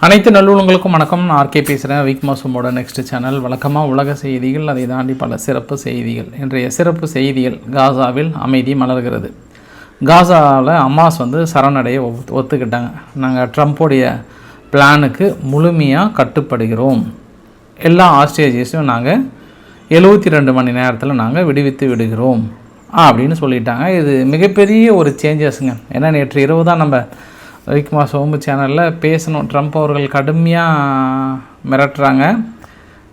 அனைத்து நல்லுள்ளங்களுக்கும் வணக்கம். நான் ஆர்கே பேசுகிறேன் விக் மாசமோட நெக்ஸ்ட் சேனல் வழக்கமாக உலக செய்திகள் அதை தாண்டி பல சிறப்பு செய்திகள். இன்றைய சிறப்பு செய்திகள் காசாவில் அமைதி மலர்கிறது. காசாவில் அம்மாஸ் வந்து சரணடைய ஒத்து- ஒத்துக்கிட்டாங்க. நாங்கள் ட்ரம்ப்போடைய பிளானுக்கு முழுமையாக கட்டுப்படுகிறோம். எல்லா ஆஸ்ட்ரேஜியஸையும் நாங்கள் எழுபத்தி ரெண்டு மணி நேரத்தில் நாங்கள் விடுவித்து விடுகிறோம். அப்படின்னு சொல்லிட்டாங்க. இது மிகப்பெரிய ஒரு சேஞ்சஸ்ங்க ஏன்னா நேற்று இரவு தான் நம்ம விக்மா சோம்பு சேனலில் பேசணும். ட்ரம்ப் அவர்கள் கடுமையாக மிரட்டுறாங்க.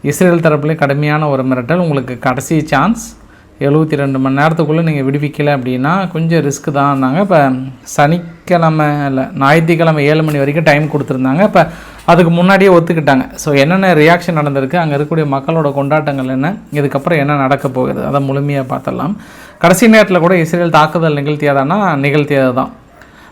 இஸ்ரேல் தரப்புலேயும் கடுமையான ஒரு மிரட்டல். உங்களுக்கு கடைசி சான்ஸ் எழுபத்தி ரெண்டு மணி நேரத்துக்குள்ளே நீங்கள் விடுவிக்கலை அப்படின்னா கொஞ்சம் ரிஸ்க்கு தான்னாங்க இப்போ சனிக்கிழமை இல்லை ஞாயிற்றுக்கிழமை ஏழு மணி வரைக்கும் டைம் கொடுத்துருந்தாங்க. இப்போ அதுக்கு முன்னாடியே ஒத்துக்கிட்டாங்க. ஸோ என்னென்ன ரியாக்ஷன் நடந்திருக்கு? அங்கே இருக்கக்கூடிய மக்களோட கொண்டாட்டங்கள் என்ன? இதுக்கப்புறம் என்ன நடக்க போகுது? அதை முழுமையாக பார்த்துடலாம். கடைசி நேரத்தில் கூட இஸ்ரேல் தாக்குதல் நிகழ்த்தியதானா? நிகழ்த்தியது தான்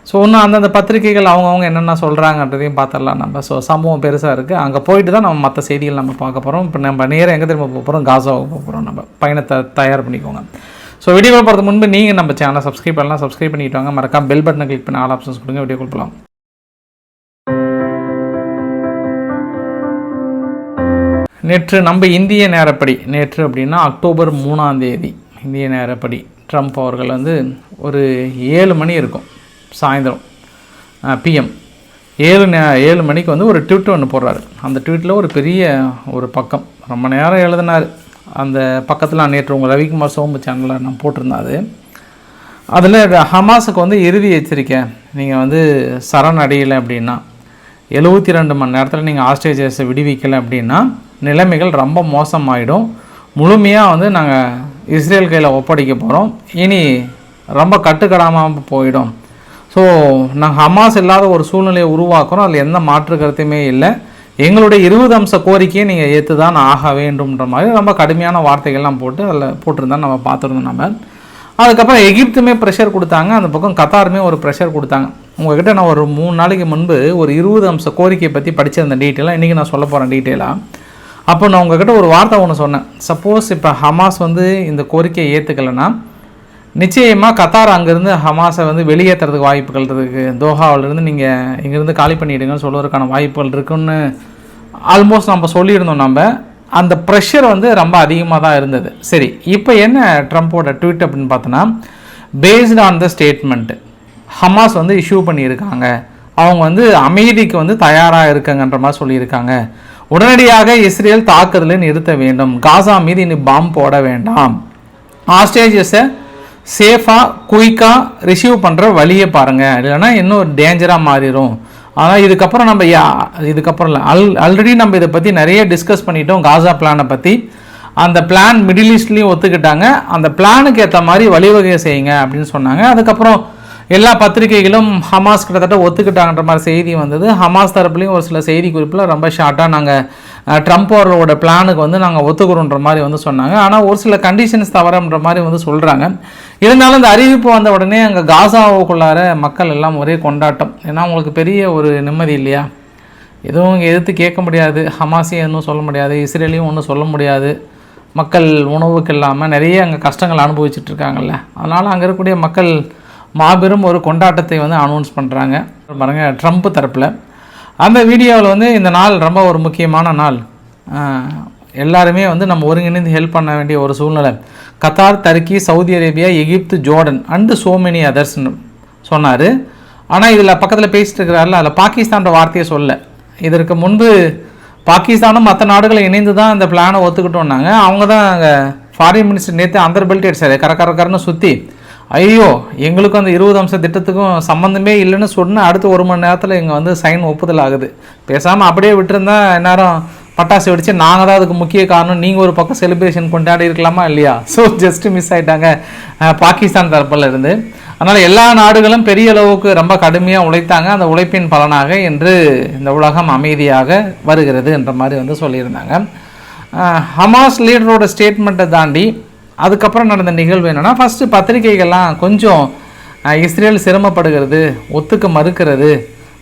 ஸோ இன்னும் அந்தந்த பத்திரிகைகள் அவங்கவுங்க என்னென்ன சொல்கிறாங்கன்றதையும் பார்த்துடலாம் நம்ம. ஸோ சம்பவம் பெருசாக இருக்குது அங்கே போயிட்டு தான் நம்ம மற்ற செய்திகள் நம்ம பார்க்க போகிறோம் இப்போ நம்ம நேராக எங்கே திரும்ப போக போகிறோம் காசாவுக்கு போக போகிறோம் நம்ம. பயணத்தை தயார் பண்ணிக்கோங்க. ஸோ வீடியோ போகிறதுக்கு முன்பு நீங்கள் நம்ம சேனலை சப்ஸ்கிரைப் பண்ணலாம். சப்ஸ்கிரைப் பண்ணிட்டு வாங்க. மறக்காம பெல் பட்டனை கிளிக் பண்ணி ஆல் ஆப்ஷன்ஸ் கொடுங்க. வீடியோ கொடுக்கலாம் நேற்று நம்ம இந்திய நேரப்படி நேற்று அப்படின்னா அக்டோபர் மூணாம் தேதி இந்திய நேரப்படி. ட்ரம்ப் அவர்கள் வந்து ஒரு ஏழு மணி இருக்கும். சாயந்தரம் பிஎம் ஏழு நே ஏழு மணிக்கு வந்து ஒரு ட்வீட் ஒன்று போடுறாரு. அந்த ட்வீட்டில் ஒரு பெரிய ஒரு பக்கம். ரொம்ப நேரம் எழுதினார். அந்த பக்கத்தில் நேற்று உங்கள் ரவிக்குமார் சோம்பு சேனலில் நான் போட்டிருந்தாது அதில் ஹமாஸுக்கு வந்து இறுதி எச்சரிக்கை. நீங்கள் வந்து சரண் அடையலை அப்படின்னா எழுபத்தி ரெண்டு மணி நேரத்தில் நீங்கள் ஆஸ்ட்ரேஜியஸை விடுவிக்கலை அப்படின்னா நிலைமைகள் ரொம்ப மோசமாயிடும். முழுமையாக வந்து நாங்கள் இஸ்ரேல் கையில் ஒப்படைக்க போகிறோம் இனி ரொம்ப கட்டுக்கடாமல் போயிடும். ஸோ நாங்கள் ஹமாஸ் இல்லாத ஒரு சூழ்நிலையை உருவாக்குறோம். அதில் எந்த மாற்று கருத்துமே இல்லை. எங்களுடைய இருபது அம்ச கோரிக்கையை நீங்கள் ஏற்று தான் ஆக வேண்டும்ன்ற மாதிரி ரொம்ப கடுமையான வார்த்தைகள்லாம் போட்டு அதில் போட்டிருந்தா நம்ம பார்த்துருந்தோம் நம்ம. அதுக்கப்புறம் எகிப்துமே ப்ரெஷர் கொடுத்தாங்க. அந்த பக்கம் கத்தாருமே ஒரு ப்ரெஷர் கொடுத்தாங்க. உங்ககிட்ட நான் ஒரு மூணு நாளைக்கு முன்பு ஒரு இருபது அம்ச கோரிக்கையை பற்றி படிச்சிருந்தேன் டீட்டெயிலாக இன்றைக்கி நான் சொல்ல போகிறேன் டீட்டெயிலாக அப்போ நான் உங்ககிட்ட ஒரு வார்த்தை ஒன்று சொன்னேன். சப்போஸ் இப்போ ஹமாஸ் வந்து இந்த கோரிக்கையை ஏற்றுக்கலைன்னா நிச்சயமாக கத்தார் அங்கேருந்து ஹமாஸை வந்து வெளியேற்றுறதுக்கு வாய்ப்புகள் இருக்குது. தோஹாவிலேருந்து நீங்கள் இங்கேருந்து காலி பண்ணிவிடுங்கன்னு சொல்வதற்கான வாய்ப்புகள் இருக்குன்னு ஆல்மோஸ்ட் நம்ம சொல்லியிருந்தோம் நம்ம. அந்த ப்ரெஷர் வந்து ரொம்ப அதிகமாக தான் இருந்தது. சரி இப்போ என்ன ட்ரம்ப்போட ட்வீட் அப்படின்னு பார்த்தோன்னா based on the statement Hamas வந்து இஷ்யூ பண்ணியிருக்காங்க. அவங்க வந்து அமைதிக்கு வந்து தயாராக இருக்காங்கன்ற மாதிரி சொல்லியிருக்காங்க. உடனடியாக இஸ்ரேல் தாக்குதலை நிறுத்த வேண்டும். காசா மீது இனி பாம்பு போட வேண்டாம். ஆஸ்டேஜஸை சேஃபாக குயிக்காக ரிசீவ் பண்ணுற வழியை பாருங்கள் இல்லைன்னா இன்னும் டேஞ்சராக மாறிடும் ஆனால் இதுக்கப்புறம் நம்ம யா- இதுக்கப்புறம் இல்லை. அல் ஆல்ரெடி நம்ம இதை பற்றி நிறைய டிஸ்கஸ் பண்ணிட்டோம் காசா பிளானை பற்றி அந்த பிளான் மிடில் ஈஸ்ட்லேயும் ஒத்துக்கிட்டாங்க. அந்த பிளானுக்கு ஏற்ற மாதிரி வழிவகை செய்யுங்க அப்படின்னு சொன்னாங்க. அதுக்கப்புறம் எல்லா பத்திரிகைகளும் ஹமாஸ் கிட்டத்தட்ட ஒத்துக்கிட்டாங்கன்ற மாதிரி செய்தி வந்தது. ஹமாஸ் தரப்புலையும் ஒரு சில செய்தி குறிப்பில் ரொம்ப ஷார்ட்டாக நாங்கள் ட்ரம்ப் அவர்களோட பிளானுக்கு வந்து நாங்கள் ஒத்துக்கிறோன்ற மாதிரி வந்து சொன்னாங்க. ஆனால் ஒரு சில கண்டிஷன்ஸ் தவறன்ற மாதிரி வந்து சொல்கிறாங்க இருந்தாலும் இந்த அறிவிப்பு வந்த உடனே அங்கே காசாவுக்குள்ளார மக்கள் எல்லாம் ஒரே கொண்டாட்டம். ஏன்னா அவங்களுக்கு பெரிய ஒரு நிம்மதி இல்லையா? எதுவும் இங்கே எதிர்த்து கேட்க முடியாது. ஹமாஸையும் எதுவும் சொல்ல முடியாது. இஸ்ரேலையும் ஒன்றும் சொல்ல முடியாது. மக்கள் உணவுக்கு இல்லாமல் நிறைய அங்கே கஷ்டங்கள் அனுபவிச்சுட்டு இருக்காங்கல்ல. அதனால் அங்கே இருக்கக்கூடிய மக்கள் மாபெரும் ஒரு கொண்டாட்டத்தை வந்து அனௌன்ஸ் பண்ணுறாங்க பாருங்கள் ட்ரம்ப் தரப்பில். அந்த வீடியோவில் வந்து இந்த நாள் ரொம்ப ஒரு முக்கியமான நாள். எல்லாருமே வந்து நம்ம ஒருங்கிணைந்து ஹெல்ப் பண்ண வேண்டிய ஒரு சூழ்நிலை. Qatar Turkey Saudi Arabia Egypt Jordan and so many அதர்ஸ்னு சொன்னார். ஆனால் இதில் பக்கத்தில் பேசிட்டு இருக்கிறாரில்ல அதில் பாகிஸ்தான்ற வார்த்தையை சொல்ல. இதற்கு முன்பு பாகிஸ்தானும் மற்ற நாடுகளை இணைந்து தான் இந்த பிளானை ஒத்துக்கிட்டோம்னாங்க. அவங்க தான் அங்கே ஃபாரின் மினிஸ்டர் நேற்று அந்தர் பெல்ட் அடிச்சாரு. கர சுற்றி ஐயோ எங்களுக்கும் அந்த இருபது அம்ச திட்டத்துக்கும் சம்மந்தமே இல்லைன்னு சொன்னால் அடுத்த ஒரு மணி நேரத்தில் இங்கே வந்து சைன் ஒப்புதல் ஆகுது. பேசாமல் அப்படியே விட்டுருந்தா நேரம் பட்டாசு வெடிச்சு நாங்கள் தான் அதுக்கு முக்கிய காரணம். நீங்கள் ஒரு பக்கம் செலிப்ரேஷன் கொண்டாடி இருக்கலாமா இல்லையா? ஸோ ஜஸ்ட் மிஸ் ஆயிட்டாங்க பாகிஸ்தான் தரப்பில் இருந்து. அதனால் எல்லா நாடுகளும் பெரிய அளவுக்கு ரொம்ப கடுமையாக உழைத்தாங்க. அந்த உழைப்பின் பலனாக என்று இந்த உலகம் அமைதியாக வருகிறது என்ற மாதிரி வந்து சொல்லியிருந்தாங்க. ஹமாஸ் லீடரோட ஸ்டேட்மெண்ட்டை தாண்டி அதுக்கப்புறம் நடந்த நிகழ்வு என்னென்னா ஃபஸ்ட்டு பத்திரிகைகள்லாம் கொஞ்சம் இஸ்ரேல் சிரமப்படுகிறது ஒத்துக்க மறுக்கிறது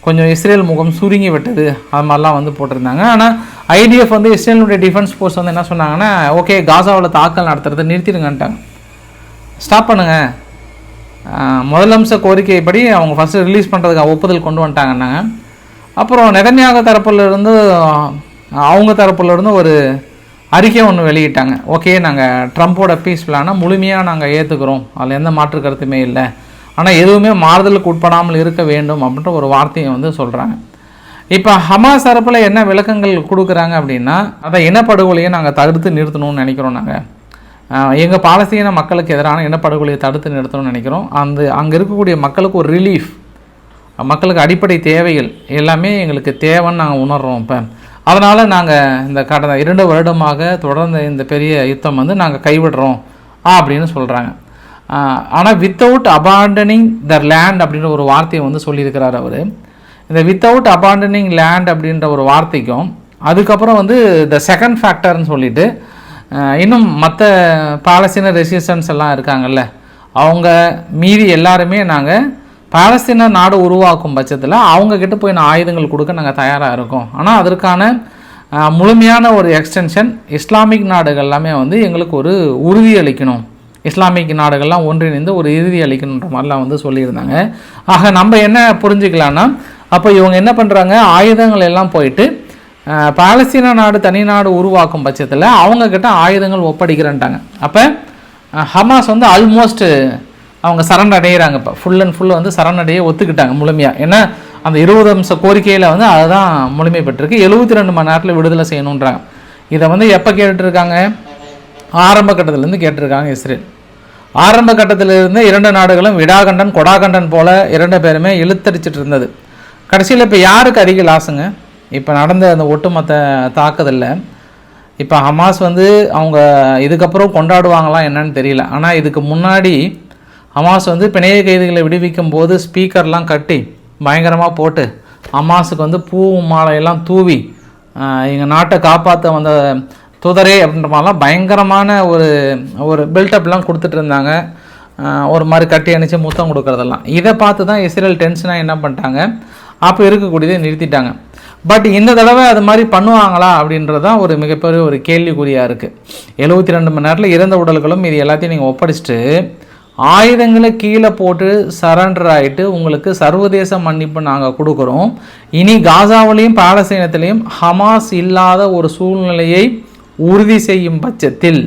கொஞ்சம் இஸ்ரேல் முகம் சுருங்கி விட்டது அது மாதிரிலாம் வந்து போட்டிருந்தாங்க. ஆனால் ஐடிஎஃப் வந்து இஸ்ரேலுடைய டிஃபென்ஸ் ஃபோர்ஸ் வந்து என்ன சொன்னாங்கன்னா ஓகே காசாவில் தாக்கல் நடத்துறதை நிறுத்திடுங்கன்ட்டாங்க. ஸ்டாப் பண்ணுங்கள் முதலம்ச கோரிக்கைப்படி அவங்க ஃபஸ்ட்டு ரிலீஸ் பண்ணுறதுக்கு ஒப்புதல் கொண்டு வந்துட்டாங்கன்னாங்க. அப்புறம் நெதன்யாக தரப்புலேருந்து அவங்க தரப்புலேருந்து ஒரு அறிக்கை ஒன்று வெளியிட்டாங்க. ஓகே நாங்கள் ட்ரம்ப்போட பீஸ் பிளானை முழுமையாக நாங்கள் ஏற்றுக்கிறோம் அதில் எந்த மாற்று கருத்துமே இல்லை. ஆனால் எதுவுமே மாறுதலுக்கு உட்படாமல் இருக்க வேண்டும் அப்படின்ற ஒரு வார்த்தையை வந்து சொல்கிறாங்க இப்போ ஹமாஸ் தரப்பில் என்ன விளக்கங்கள் கொடுக்குறாங்க அப்படின்னா அதை இனப்படுகொலையை நாங்கள் தடுத்து நிறுத்தணும்னு நினைக்கிறோம் நாங்கள் எங்கள் பாலஸ்தீன மக்களுக்கு எதிரான இனப்படுகொலையை தடுத்து நிறுத்தணும்னு நினைக்கிறோம். அந்த அங்கே இருக்கக்கூடிய மக்களுக்கு ஒரு ரிலீஃப் மக்களுக்கு அடிப்படை தேவைகள் எல்லாமே எங்களுக்கு தேவைன்னு நாங்கள் உணர்கிறோம் இப்போ. அதனால் நாங்கள் இந்த கடந்த இரண்டு வருடமாக தொடர்ந்த இந்த பெரிய யுத்தம் வந்து நாங்கள் கைவிடுறோம் அப்படின்னு சொல்கிறாங்க ஆனால் வித்தவுட் அபாண்டனிங் த லேண்ட் அப்படின்ற ஒரு வார்த்தையை வந்து சொல்லியிருக்கிறார் அவர். இந்த வித்தவுட் அபாண்டனிங் லேண்ட் அப்படின்ற ஒரு வார்த்தைக்கும் அதுக்கப்புறம் வந்து த செகண்ட் ஃபேக்டர்னு சொல்லிட்டு இன்னும் மற்ற பாலஸ்தீன ரெசிஸ்டன்ஸ் எல்லாம் இருக்காங்கல்ல அவங்க மீதி எல்லாருமே நாங்கள் பாலஸ்தீன நாடு உருவாக்கும் பட்சத்தில் அவங்கக்கிட்ட போய் நான் ஆயுதங்கள் கொடுக்க நாங்கள் தயாராக இருக்கோம். ஆனால் அதற்கான முழுமையான ஒரு எக்ஸ்டென்ஷன் இஸ்லாமிக் நாடுகள் எல்லாமே வந்து எங்களுக்கு ஒரு உறுதி அளிக்கணும். இஸ்லாமிக் நாடுகள்லாம் ஒன்றிணைந்து ஒரு இறுதி அளிக்கணுன்ற மாதிரிலாம் வந்து சொல்லியிருந்தாங்க. ஆக நம்ம என்ன புரிஞ்சுக்கலான்னா அப்போ இவங்க என்ன பண்ணுறாங்க ஆயுதங்கள் எல்லாம் போயிட்டு பாலஸ்தீன நாடு தனி நாடு உருவாக்கும் பட்சத்தில் அவங்கக்கிட்ட ஆயுதங்கள் ஒப்படைக்கிறேன்ட்டாங்க. அப்போ ஹமாஸ் வந்து ஆல்மோஸ்ட்டு அவங்க சரண் அடைகிறாங்க இப்போ. ஃபுல் அண்ட் ஃபுல்லாக வந்து சரண் அடைய ஒத்துக்கிட்டாங்க முழுமையாக ஏன்னா அந்த இருபது அம்ச கோரிக்கையில் வந்து அதுதான் முழுமை பெற்றிருக்கு எழுபத்தி ரெண்டு மணி நேரத்தில் விடுதலை செய்யணுன்றாங்க. இதை வந்து எப்போ கேட்டுருக்காங்க ஆரம்ப கட்டத்திலேருந்து கேட்டிருக்காங்க இஸ்ரேல். ஆரம்ப கட்டத்திலிருந்து இரண்டு நாடுகளும் விடாகண்டன் கொடாகண்டன் போல இரண்டு பேருமே இழுத்தடிச்சிட்டு இருந்தது கடைசியில் இப்போ யாருக்கு அதிக லாஸுங்க இப்போ நடந்த அந்த ஒட்டுமொத்த தாக்குதலில் இப்போ ஹமாஸ் வந்து அவங்க இதுக்கப்புறம் கொண்டாடுவாங்களாம் என்னன்னு தெரியல. ஆனால் இதுக்கு முன்னாடி ஹமாஸ் வந்து பிணைய கைதிகளை விடுவிக்கும் போது ஸ்பீக்கர்லாம் கட்டி பயங்கரமாக போட்டு ஹமாஸுக்கு வந்து பூ மாலையெல்லாம் தூவி எங்கள் நாட்டை காப்பாற்ற வந்த துதரே அப்படின்ற மாதிரிலாம் பயங்கரமான ஒரு ஒரு பில்டப்லாம் கொடுத்துட்டு இருந்தாங்க. ஒரு மாதிரி கட்டி அணிச்சு முத்தம் கொடுக்கறதெல்லாம். இதை பார்த்து தான் இஸ்ரேல் டென்ஷனாக என்ன பண்ணிட்டாங்க? அப்போ இருக்கக்கூடியதை நிறுத்திட்டாங்க. பட் இந்த தடவை அது மாதிரி பண்ணுவாங்களா அப்படின்றது தான் ஒரு மிகப்பெரிய ஒரு கேள்விக்குறியாக இருக்குது எழுபத்தி ரெண்டு மணி நேரத்தில் இறந்த உடல்களும் இது எல்லாத்தையும் நீங்கள் ஒப்படைச்சிட்டு ஆயுதங்களை கீழே போட்டு சரண்டர் ஆகிட்டு உங்களுக்கு சர்வதேச மன்னிப்பு நாங்கள் கொடுக்குறோம். இனி காசாவிலையும் பாலஸ்தீனத்திலையும் ஹமாஸ் இல்லாத ஒரு சூழ்நிலையை உறுதி செய்யும் பட்சத்தில்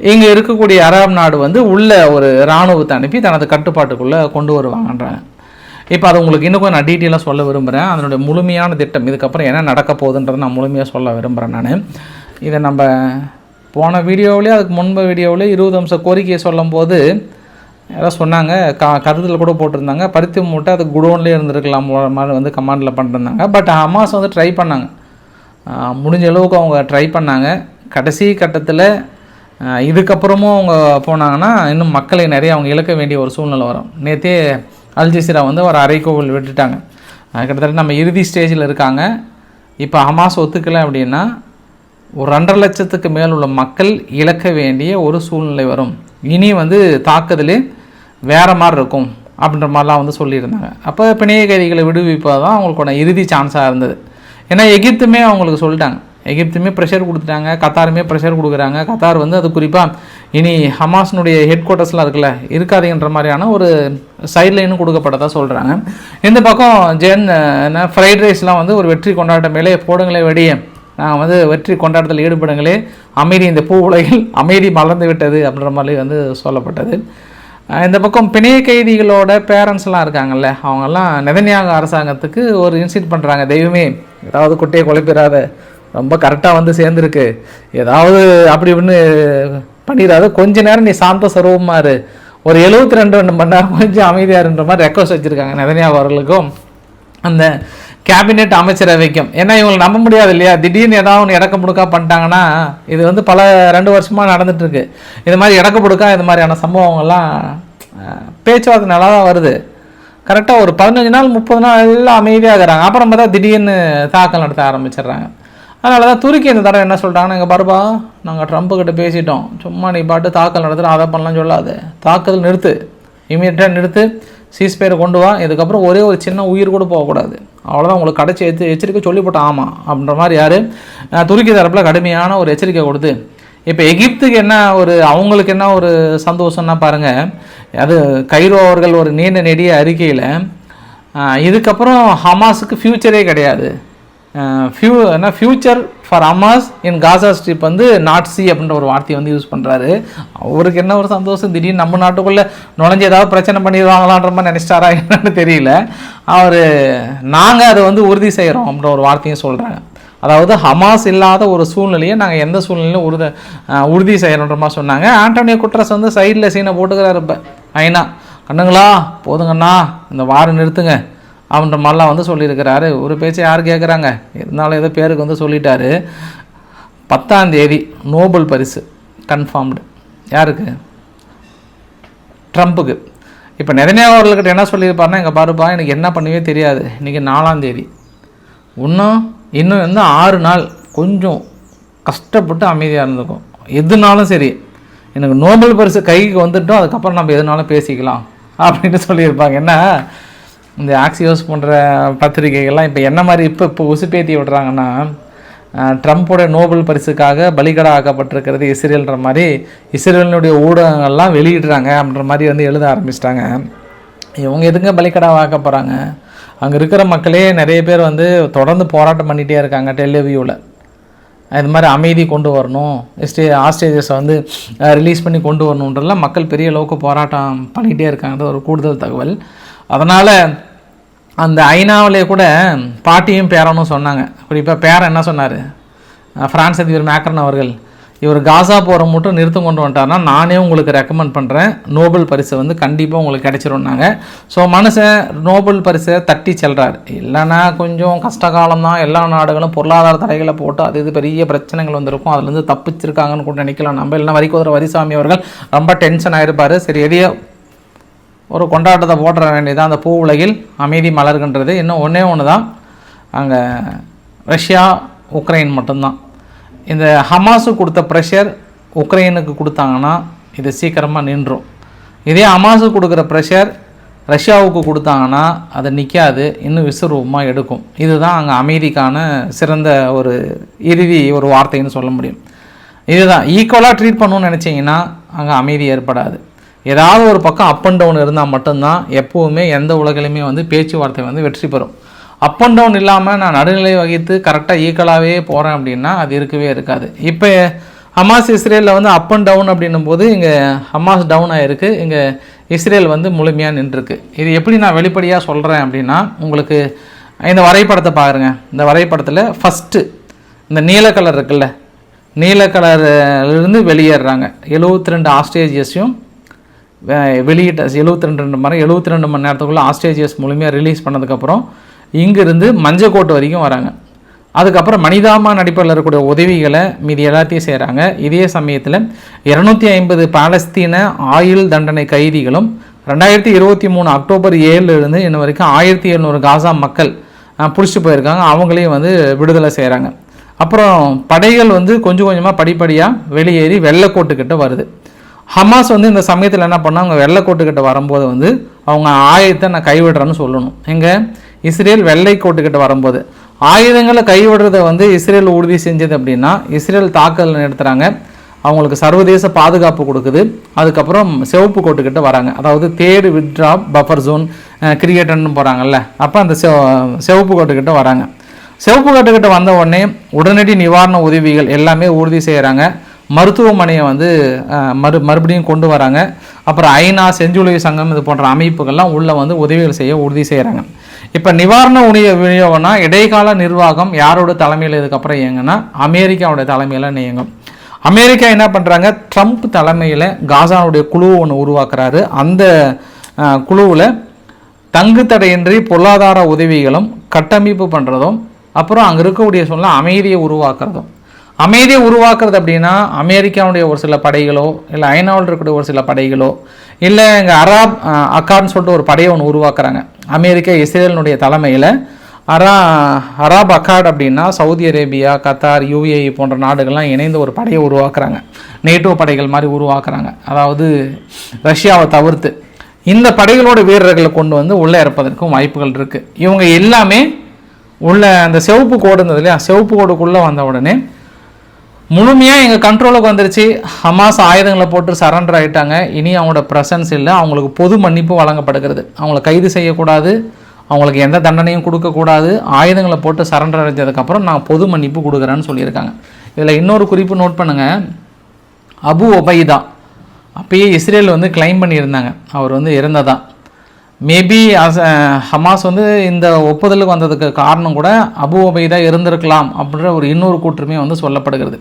இங்கே இருக்கக்கூடிய அரபு நாடு வந்து உள்ள ஒரு இராணுவத்தை அனுப்பி தனது கட்டுப்பாட்டுக்குள்ளே கொண்டு வருவாங்கன்றாங்க. இப்போ அது உங்களுக்கு இன்னும் கொஞ்சம் நான் டீட்டெயிலாக சொல்ல விரும்புகிறேன் அதனுடைய முழுமையான திட்டம் இதுக்கப்புறம் என்ன நடக்க போகுதுன்றதை நான் முழுமையாக சொல்ல விரும்புகிறேன் நான். இதை நம்ம போன வீடியோவிலே அதுக்கு முன்பு வீடியோவிலே இருபது அம்ச கோரிக்கையை சொல்லும்போது யாராவது சொன்னாங்க க கருத்தில் கூட போட்டிருந்தாங்க. பருத்தி மூட்டை அது குடோன்லேயே இருந்திருக்கலாம் மாதிரி வந்து கமாண்டில் பண்ணிருந்தாங்க. பட் ஹமாஸ் வந்து ட்ரை பண்ணாங்க. முடிஞ்ச அளவுக்கு அவங்க ட்ரை பண்ணாங்க. கடைசி கட்டத்தில் இதுக்கப்புறமும் அவங்க போனாங்கன்னா இன்னும் மக்களை நிறைய அவங்க இழக்க வேண்டிய ஒரு சூழ்நிலை வரும். நேற்றே அல்ஜசீரா வந்து ஒரு அரைக்கோவில் விட்டுட்டாங்க. கிட்டத்தட்ட நம்ம இறுதி ஸ்டேஜில் இருக்காங்க. இப்போ ஹமாஸ் ஒத்துக்கலை அப்படின்னா ஒரு ரெண்டரை லட்சத்துக்கு மேல் உள்ள மக்கள் இழக்க வேண்டிய ஒரு சூழ்நிலை வரும். இனி வந்து தாக்குதல் வேறு மாதிரி இருக்கும் அப்படின்ற மாதிரிலாம் வந்து சொல்லியிருந்தாங்க. அப்போ பிணைய கைதிகளை விடுவிப்பது தான் அவங்களுக்கான இறுதி சான்ஸாக இருந்தது. ஏன்னா எகிப்துமே அவங்களுக்கு சொல்லிட்டாங்க. எகிப்துமே ப்ரெஷர் கொடுத்துட்டாங்க. கத்தாருமே ப்ரெஷர் கொடுக்குறாங்க. கத்தார் வந்து அது குறிப்பாக இனி ஹமாஸ்னுடைய ஹெட் குவார்ட்டர்ஸ்லாம் இருக்குல்ல இருக்காதுன்ற மாதிரியான ஒரு சைட்லைனும் கொடுக்கப்பட்டதாக சொல்கிறாங்க இந்த பக்கம் ஜென் என்ன ஃப்ரைட் ரைஸ்லாம் வந்து ஒரு வெற்றி கொண்டாட்ட மேலே போடுங்களே வெடியே. நாங்கள் வந்து வெற்றி கொண்டாட்டத்தில் ஈடுபடுங்களே. அமைதி இந்த பூ உலகில் அமைதி மலர்ந்து விட்டது அப்படின்ற மாதிரி வந்து சொல்லப்பட்டது. இந்த பக்கம் பிணைய கைதிகளோட பேரண்ட்ஸ்லாம் இருக்காங்கல்ல அவங்கெல்லாம் நெதன்யாக அரசாங்கத்துக்கு ஒரு இன்சிட் பண்ணுறாங்க தெய்வமே ஏதாவது குட்டையை குழப்பிடாத ரொம்ப கரெக்டாக வந்து சேர்ந்துருக்கு. ஏதாவது அப்படி இப்படின்னு பண்ணிடாத கொஞ்ச நேரம் நீ சாந்த சர்வமாக இரு. ஒரு எழுபத்தி ரெண்டு ரெண்டு மணி நேரம் கொஞ்சம் அமைதியாக இருன்ற மாதிரி ரெக்வஸ்ட் வச்சுருக்காங்க நெதன்யாக அவர்களுக்கும். அந்த கேபினெட் அமைச்சரவைக்கும். ஏன்னா இவங்களை நம்ப முடியாது இல்லையா? திடீர்னு ஏதாவது ஒன்று இடக்க முடுக்கா பண்ணிட்டாங்கன்னா இது வந்து பல ரெண்டு வருஷமாக நடந்துகிட்ருக்கு இது மாதிரி இடக்க முடுக்கா இது மாதிரியான சம்பவங்கள்லாம் பேச்சுவார்த்தை நல்லா தான் வருது. கரெக்டாக ஒரு பதினஞ்சு நாள் முப்பது நாள் எல்லாம் அமைதியாகிறாங்க. அப்புறம் பார்த்தா திடீர்னு தாக்கல் நடத்த ஆரம்பிச்சிடுறாங்க. அதனால தான் துருக்கி இந்த தடவை என்ன சொல்லிட்டாங்கன்னா எங்கள் பருபா நாங்கள் ட்ரம்ப்பு கிட்ட பேசிட்டோம். சும்மா நீ பாட்டு தாக்கல் நடத்துகிற அதை பண்ணலாம் சொல்லாது. தாக்குதல் நிறுத்து. இமீடியட்டாக நிறுத்து. சீஸ்பேரை கொண்டு வா. இதுக்கப்புறம் ஒரே ஒரு சின்ன உயிர் கூட போகக்கூடாது. அவ்வளோதான் உங்களுக்கு கடைச்சி எச்சு எச்சரிக்கை சொல்லிவிட்டோம் ஆமாம் அப்படின்ற மாதிரி யார்? துருக்கி தரப்பில் கடுமையான ஒரு எச்சரிக்கை கொடுத்து. இப்போ எகிப்துக்கு என்ன ஒரு அவங்களுக்கு என்ன ஒரு சந்தோஷம்னா பாருங்கள் அது கைரோ அவர்கள் ஒரு நீண்ட நெடிய அறிக்கையில் இதுக்கப்புறம் ஹமாஸுக்கு ஃப்யூச்சரே கிடையாது. ஃபியூ என்ன future for Hamas in Gaza strip வந்து நாட் சி அப்படின்ற ஒரு வார்த்தையை வந்து யூஸ் பண்ணுறாரு அவருக்கு என்ன ஒரு சந்தோஷம்? திடீர்னு நம்ம நாட்டுக்குள்ளே நுழைஞ்சு ஏதாவது பிரச்சனை பண்ணிடுவாங்களான்ற மாதிரி நினச்சிட்டாரா என்னன்னு தெரியல. அவர் நாங்கள் அதை வந்து உறுதி செய்கிறோம் அப்படின்ற ஒரு வார்த்தையும் சொல்கிறாங்க அதாவது ஹமாஸ் இல்லாத ஒரு சூழ்நிலையை நாங்கள் எந்த சூழ்நிலையும் உறுதி உறுதி செய்கிறோன்ற மாதிரி சொன்னாங்க. ஆண்டோனியோ குட்ரஸ் வந்து சைடில் சீனை போட்டுக்கிறாரு இப்போ. ஐநா. கண்ணுங்களா போதுங்கண்ணா. இந்த வாரம் நிறுத்துங்க. அப்படின்ற மாதிரிலாம் வந்து சொல்லியிருக்கிறாரு. ஒரு பேச்சு யார் கேட்குறாங்க இருந்தாலும் ஏதோ பேருக்கு வந்து சொல்லிட்டாரு. பத்தாம் தேதி நோபல் பரிசு கன்ஃபார்ம்டு யாருக்கு? ட்ரம்ப்புக்கு இப்போ நிறைய அவர்கள்கிட்ட என்ன சொல்லியிருப்பாருன்னா இங்கே பாருப்பா எனக்கு என்ன பண்ணவே தெரியாது. இன்றைக்கி நாலாம் தேதி. இன்னும் இன்னும் வந்து ஆறு நாள் கொஞ்சம் கஷ்டப்பட்டு அமைதியாக இருந்துக்கும். எதுனாலும் சரி எனக்கு நோபல் பரிசு கைக்கு வந்துட்டோம் அதுக்கப்புறம் நம்ம எதுனாலும் பேசிக்கலாம். அப்படின்னு சொல்லியிருப்பாங்க. என்ன? இந்த ஆக்சியோஸ் போன்ற பத்திரிகைகள்லாம் இப்போ என்ன மாதிரி இப்போ இப்போ உசுப்பேத்தி விடுறாங்கன்னா ட்ரம்ப்போட நோபல் பரிசுக்காக பலிகடா ஆக்கப்பட்டிருக்கிறது இஸ்ரேல்ன்ற மாதிரி இஸ்ரேலினுடைய ஊடகங்கள்லாம் வெளியிடுறாங்க அப்படின்ற மாதிரி வந்து எழுத ஆரம்பிச்சிட்டாங்க. இவங்க எதுங்க பலிகடா ஆக்க போகிறாங்க அங்கே இருக்கிற மக்களே நிறைய பேர் வந்து தொடர்ந்து போராட்டம் பண்ணிகிட்டே இருக்காங்க டெல்லிவியூவில் இது மாதிரி அமைதி கொண்டு வரணும் ஸ்டே ஆஸ்டேஜஸை வந்து ரிலீஸ் பண்ணி கொண்டு வரணுன்றலாம் மக்கள் பெரிய அளவுக்கு போராட்டம் பண்ணிகிட்டே இருக்காங்க ஒரு கூடுதல் தகவல். அதனால் அந்த ஐநாவிலே கூட பாட்டியும் பேரனும் சொன்னாங்க. குறிப்பாக பேரன் என்ன சொன்னார்? பிரான்ஸ் அதிபர் மேக்ரன் அவர்கள் இவர் காசா போகிற மட்டும் நிறுத்தம் கொண்டு வந்துட்டார்னா நானே உங்களுக்கு ரெக்கமெண்ட் பண்ணுறேன் நோபல் பரிசை வந்து கண்டிப்பாக உங்களுக்கு கிடைச்சிரும்னாங்க. ஸோ மனுஷன் நோபல் பரிசை தட்டி செல்கிறார் இல்லைன்னா கொஞ்சம் கஷ்ட காலம்தான் எல்லா நாடுகளும் பொருளாதார தடைகளை போட்டு அது இது பெரிய பிரச்சனைகள் வந்திருக்கும். அதுலேருந்து தப்பிச்சிருக்காங்கன்னு கூட நினைக்கலாம். நம்ம இல்லைன்னா வரிக்குதிர வரிசாமி அவர்கள் ரொம்ப டென்ஷன் ஆகிருப்பார் சரி எதையோ ஒரு கொண்டாட்டத்தை போட்டுற வேண்டியதான் அந்த பூ உலகில் அமைதி மலர்கின்றது. இன்னும் ஒன்றே ஒன்று தான் அங்கே ரஷ்யா உக்ரைன் மட்டும்தான். இந்த ஹமாஸு கொடுத்த ப்ரெஷர் உக்ரைனுக்கு கொடுத்தாங்கன்னா இது சீக்கிரமாக நின்றும். இதே ஹமாஸு கொடுக்குற ப்ரெஷர் ரஷ்யாவுக்கு கொடுத்தாங்கன்னா அது நிற்காது இன்னும் விஸ்வரூபமாக எடுக்கும். இதுதான் அங்கே அமைதிக்கான சிறந்த ஒரு இறுதி ஒரு வார்த்தைன்னு சொல்ல முடியும். இதுதான். ஈக்குவலாக ட்ரீட் பண்ணணும்னு நினச்சிங்கன்னா அங்கே அமைதி ஏற்படாது. ஏதாவது ஒரு பக்கம் அப் அண்ட் டவுன் இருந்தால் மட்டும்தான் எப்போவுமே எந்த உலகிலுமே வந்து பேச்சுவார்த்தை வந்து வெற்றி பெறும். அப் அண்ட் டவுன் இல்லாமல் நான் நடுநிலை வகித்து கரெக்டாக ஈக்கலாகவே போகிறேன் அப்படின்னா அது இருக்கவே இருக்காது. இப்போ ஹமாஸ் இஸ்ரேலில் வந்து அப் அண்ட் டவுன் அப்படின்னும் போது இங்கே ஹமாஸ் டவுன் ஆகிருக்கு இங்கே இஸ்ரேல் வந்து முழுமையாக நின்றுருக்கு. இது எப்படி நான் வெளிப்படையாக சொல்கிறேன் அப்படின்னா உங்களுக்கு இந்த வரைபடத்தை பாருங்க. இந்த வரைபடத்தில் ஃபஸ்ட்டு இந்த நீல கலர் இருக்குல்ல நீல கலர்லேருந்து வெளியேறுறாங்க. எழுபத்தி ரெண்டு ஆஸ்ட்ரேஜியஸையும் வெளியிட்ட எழுபத்தி ரெண்டு ரெண்டு மணி எழுபத்தி ரெண்டு மணி நேரத்துக்குள்ளே ஆஸ்ட்ரேஜியஸ் மூலியமாக ரிலீஸ் பண்ணதுக்கப்புறம் இங்கிருந்து மஞ்சக்கோட்டு வரைக்கும் வராங்க. அதுக்கப்புறம் மனிதாமா நடிப்பில் இருக்கக்கூடிய உதவிகளை மீதி எல்லாத்தையும் செய்கிறாங்க இதே சமயத்தில் இரநூத்தி ஐம்பது பாலஸ்தீன ஆயுள் தண்டனை கைதிகளும் ரெண்டாயிரத்தி இருபத்தி மூணு அக்டோபர் ஏழுலேருந்து இன்ன வரைக்கும் ஆயிரத்தி எழுநூறு காசா மக்கள் பிடிச்சி போயிருக்காங்க. அவங்களையும் வந்து விடுதலை செய்கிறாங்க அப்புறம் படைகள் வந்து கொஞ்சம் கொஞ்சமாக படிப்படியாக வெளியேறி வெள்ளைக்கோட்டுக்கிட்ட வருது. ஹமாஸ் வந்து இந்த சமயத்தில் என்ன பண்ணால் அவங்க வெள்ளைக்கோட்டுக்கிட்ட வரும்போது வந்து அவங்க ஆயுதத்தை நான் கைவிடுறேன்னு சொல்லணும். எங்கே? இஸ்ரேல் வெள்ளைக்கோட்டுக்கிட்ட வரும்போது. ஆயுதங்களை கைவிடுறதை வந்து இஸ்ரேல் உறுதி செஞ்சது அப்படின்னா இஸ்ரேல் தாக்குதல் நடத்துகிறாங்க அவங்களுக்கு சர்வதேச பாதுகாப்பு கொடுக்குது. அதுக்கப்புறம் சிவப்பு கோட்டுக்கிட்ட வராங்க. அதாவது தேடு வித்ரா பஃபர் ஜோன் கிரியேட்டர்னு போகிறாங்கல்ல அப்போ அந்த சிவப்பு கோட்டுக்கிட்ட வராங்க. சிவப்பு கோட்டுக்கிட்ட வந்த உடனே உடனடி நிவாரண உதவிகள் எல்லாமே உறுதி செய்கிறாங்க மருத்துவமனையை வந்து மறு மறுபடியும் கொண்டு வராங்க. அப்புறம் ஐநா செஞ்சுலக சங்கம் இது போன்ற அமைப்புகள்லாம் உள்ளே வந்து உதவிகள் செய்ய உறுதி செய்கிறாங்க இப்போ நிவாரண உணவு விநியோகம்னா இடைக்கால நிர்வாகம் யாரோட தலைமையில் இதுக்கப்புறம் இயங்குன்னா அமெரிக்காவோட தலைமையில் இயங்கும். அமெரிக்கா என்ன பண்ணுறாங்க ட்ரம்ப் தலைமையில் காசானுடைய குழு ஒன்று உருவாக்குறாரு. அந்த குழுவில் தங்கு தடையின்றி பொருளாதார உதவிகளும் கட்டமைப்பு பண்ணுறதும் அப்புறம் அங்கே இருக்கக்கூடிய சூழ்நிலை அமைதியை உருவாக்குறதும். அமைதியை உருவாக்குறது அப்படின்னா அமெரிக்காவுடைய ஒரு சில படைகளோ இல்லை ஐநாவில் இருக்கக்கூடிய ஒரு சில படைகளோ இல்லை இங்கே அராப் அக்கான்னு சொல்லிட்டு ஒரு படையை ஒன்று உருவாக்குறாங்க. அமெரிக்கா இஸ்ரேலினுடைய தலைமையில் அரா அராப் அக்காட் அப்படின்னா சவுதி அரேபியா கத்தார் யூஏஇ போன்ற நாடுகள்லாம் இணைந்து ஒரு படையை உருவாக்குறாங்க. நேட்டோ படைகள் மாதிரி உருவாக்குறாங்க. அதாவது ரஷ்யாவை தவிர்த்து. இந்த படைகளோட வீரர்களை கொண்டு வந்து உள்ளே இறப்பதற்கும் வாய்ப்புகள் இருக்குது இவங்க எல்லாமே உள்ள அந்த சிவப்பு கோடு இருந்தது இல்லையா? சிவப்பு கோடுக்குள்ளே வந்த உடனே முழுமையாக எங்கள் கண்ட்ரோலுக்கு வந்துருச்சு. ஹமாஸ் ஆயுதங்களை போட்டு சரண்டர் ஆகிட்டாங்க இனி அவங்களோட ப்ரெசன்ஸ் இல்லை. அவங்களுக்கு பொது மன்னிப்பு வழங்கப்படுகிறது. அவங்கள கைது செய்யக்கூடாது. அவங்களுக்கு எந்த தண்டனையும் கொடுக்கக்கூடாது. ஆயுதங்களை போட்டு சரண்டர் அடைஞ்சதுக்கப்புறம் நான் பொது மன்னிப்பு கொடுக்குறேன்னு சொல்லியிருக்காங்க. இதில் இன்னொரு குறிப்பு நோட் பண்ணுங்கள் அபு ஒபைதா அப்பயே இஸ்ரேல் வந்து கிளைம் பண்ணியிருந்தாங்க. அவர் வந்து இறந்ததா. மேபி அஸ் ஹமாஸ் வந்து இந்த ஒப்புதலுக்கு வந்ததுக்கு காரணம் கூட அபு ஒபைதா இருந்திருக்கலாம் அப்படின்ற ஒரு இன்னொரு கூற்றுமே வந்து சொல்லப்படுகிறது.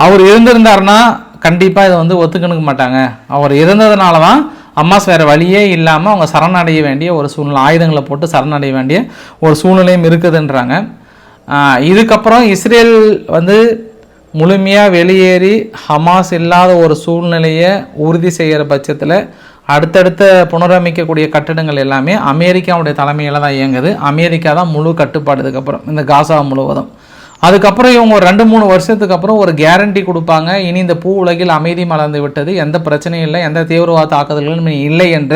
அவர் இருந்திருந்தாருன்னா கண்டிப்பாக இதை வந்து ஒத்துக்கணுக்க மாட்டாங்க. அவர் இருந்ததுனால தான் அம்மாஸ் வேறு வழியே இல்லாமல் அவங்க சரணடைய வேண்டிய ஒரு சூழ்நிலை ஆயுதங்களை போட்டு சரணடைய வேண்டிய ஒரு சூழ்நிலையும் இருக்குதுன்றாங்க. இதுக்கப்புறம் இஸ்ரேல் வந்து முழுமையாக வெளியேறி ஹமாஸ் இல்லாத ஒரு சூழ்நிலையை உறுதி செய்கிற பட்சத்தில் அடுத்தடுத்த புனரமைக்கக்கூடிய கட்டிடங்கள் எல்லாமே அமெரிக்காவுடைய தலைமையில் தான் இயங்குது. அமெரிக்கா தான் முழு கட்டுப்பாடு இதுக்கப்புறம் இந்த காசா முழுவதும். அதுக்கப்புறம் இவங்க ஒரு ரெண்டு மூணு வருஷத்துக்கு அப்புறம் ஒரு கேரண்டி கொடுப்பாங்க. இனி இந்த பூ உலகில் அமைதி மலர்ந்து விட்டது. எந்த பிரச்சனையும் இல்லை. எந்த தீவிரவாத தாக்குதல்களும் இல்லை என்ற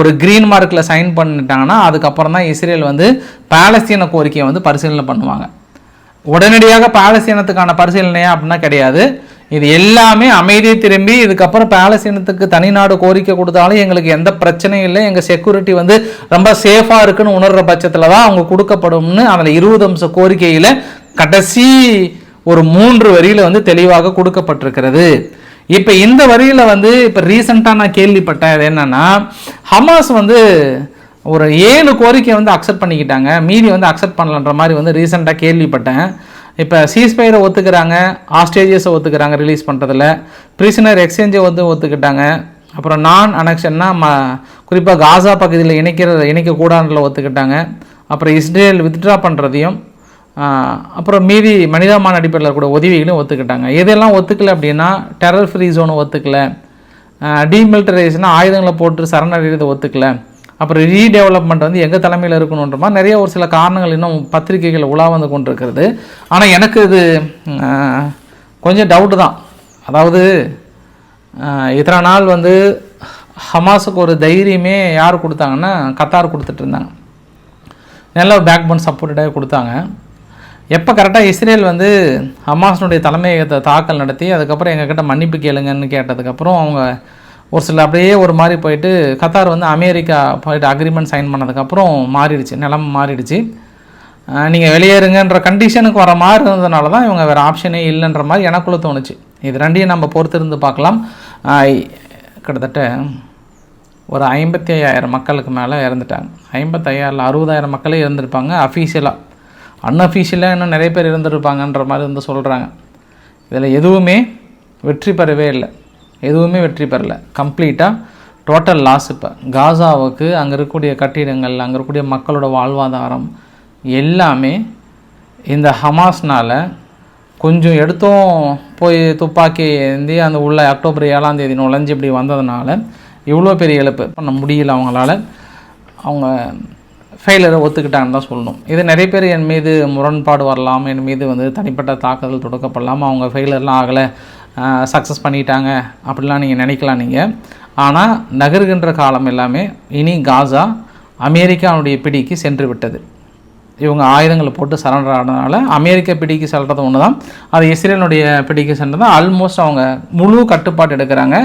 ஒரு கிரீன் மார்க்கில் சைன் பண்ணிட்டாங்கன்னா அதுக்கப்புறம் தான் இஸ்ரேல் வந்து பாலஸ்தீன கோரிக்கையை வந்து பரிசீலனை பண்ணுவாங்க. உடனடியாக பாலஸ்தீனத்துக்கான பரிசீலனையா அப்படின்னா கிடையாது. இது எல்லாமே அமைதியை திரும்பி இதுக்கப்புறம் பாலஸ்தீனத்துக்கு தனிநாடு கோரிக்கை கொடுத்தாலும் எங்களுக்கு எந்த பிரச்சனையும் இல்லை. எங்கள் செக்யூரிட்டி வந்து ரொம்ப சேஃபாக இருக்குன்னு உணர்கிற பட்சத்தில் தான் அவங்க கொடுக்கப்படும்னு அதில் இருபது அம்ச கோரிக்கையில் கடைசி ஒரு மூன்று வரியில் வந்து தெளிவாக கொடுக்கப்பட்டிருக்கிறது. இப்போ இந்த வரியில் வந்து இப்போ ரீசெண்டாக நான் கேள்விப்பட்டேன் அது என்னன்னா ஹமாஸ் வந்து ஒரு ஏழு கோரிக்கை வந்து அக்செப்ட் பண்ணிக்கிட்டாங்க. மீதி வந்து அக்செப்ட் பண்ணலன்ற மாதிரி வந்து ரீசெண்டாக கேள்விப்பட்டேன். இப்போ சீஸ்பயரை ஒத்துக்கிறாங்க ஆஸ்ட்ரேலியஸை ஒத்துக்கிறாங்க ரிலீஸ் பண்ணுறதுல ப்ரிசனர் எக்ஸ்சேஞ்சை வந்து ஒத்துக்கிட்டாங்க. அப்புறம் நான் அனெக்ஷன்னா ம குறிப்பாக காசா பகுதியில் இணைக்கிற இணைக்கக்கூடாதுல ஒத்துக்கிட்டாங்க. அப்புறம் இஸ்ரேல் வித்ட்ரா பண்ணுறதையும் அப்புறம் மீதி மனிதாமான அடிப்படையில் கூட உதவிகளையும் ஒத்துக்கிட்டாங்க. எதெல்லாம் ஒத்துக்கலை அப்படின்னா டெரர் ஃப்ரீ ஜோனை ஒத்துக்கலை. டீமிலிட்டரைஸ்னால் ஆயுதங்களை போட்டு சரணடைகிறத ஒத்துக்கல. அப்புறம் ரீடெவலப்மெண்ட் வந்து எங்கள் தலைமையில் இருக்கணுன்ற மாதிரி நிறைய ஒரு சில காரணங்கள் இன்னும் பத்திரிகைகள் உலா வந்து கொண்டிருக்கிறது. ஆனால் எனக்கு இது கொஞ்சம் டவுட்டு தான். அதாவது இத்தனை நாள் வந்து ஹமாஸுக்கு ஒரு தைரியமே யார் கொடுத்தாங்கன்னா கத்தார் கொடுத்துட்டு இருந்தாங்க. நல்ல ஒரு பேக் போன் சப்போர்ட்டடாக கொடுத்தாங்க. எப்போ கரெக்டாக இஸ்ரேல் வந்து ஹமாஸினுடைய தலைமையகத்தை தாக்கல் நடத்தி அதுக்கப்புறம் எங்ககிட்ட மன்னிப்பு கேளுங்கன்னு கேட்டதுக்கப்புறம் அவங்க ஒரு சில அப்படியே ஒரு மாதிரி போயிட்டு கத்தார் வந்து அமெரிக்கா போயிட்டு அக்ரிமெண்ட் சைன் பண்ணதுக்கப்புறம் மாறிடுச்சு நிலம் மாறிடுச்சு. நீங்கள் வெளியேறுங்கன்ற கண்டிஷனுக்கு வர மாதிரி இருந்ததுனால தான் இவங்க வேறு ஆப்ஷனே இல்லைன்ற மாதிரி எனக்குள்ளே தோணுச்சு. இது ரெண்டையும் நம்ம பொறுத்திருந்து பார்க்கலாம். கிட்டத்தட்ட ஒரு ஐம்பத்தி ஐயாயிரம் மக்களுக்கு மேலே இறந்துட்டாங்க. ஐம்பத்தையாயிரம் அறுபதாயிரம் மக்களே இருந்திருப்பாங்க அஃபீஷியலாக அன்அஃபீஷியலாக இன்னும் நிறைய பேர் இருந்திருப்பாங்கன்ற மாதிரி வந்து சொல்கிறாங்க இதில் எதுவுமே வெற்றி பெறவே இல்லை. எதுவுமே வெற்றி பெறலை. கம்ப்ளீட்டாக டோட்டல் லாஸ் இப்போ. காசாவுக்கு அங்கே இருக்கக்கூடிய கட்டிடங்கள் அங்கே இருக்கக்கூடிய மக்களோட வாழ்வாதாரம் எல்லாமே இந்த ஹமாஸ்னால் கொஞ்சம் எடுத்தும் போய் துப்பாக்கி ஏந்தி அந்த உள்ள அக்டோபர் ஏழாம் தேதி நுழைஞ்சு இப்படி வந்ததுனால இவ்வளோ பெரிய இழப்பு. பண்ண முடியல அவங்களால. அவங்க ஃபெயிலரை ஒத்துக்கிட்டாங்கன்னு தான் சொல்லணும். இது நிறைய பேர் என் மீது முரண்பாடு வரலாம் என் மீது வந்து தனிப்பட்ட தாக்குதல் தொடுக்கப்படலாம். அவங்க ஃபெயிலர்லாம் ஆகலை சக்ஸஸ் பண்ணிட்டாங்க அப்படிலாம் நீங்கள் நினைக்கலாம் நீங்கள் ஆனால் நகர்கின்ற காலம் எல்லாமே இனி காசா அமெரிக்காவுடைய பிடிக்கு சென்று விட்டது. இவங்க ஆயுதங்களை போட்டு சரண்டர் ஆனதுனால அமெரிக்க பிடிக்கு செல்றது ஒன்று தான் அது இஸ்ரேலுடைய பிடிக்கு சென்றது. ஆல்மோஸ்ட் அவங்க முழு கட்டுப்பாடு எடுக்கிறாங்க.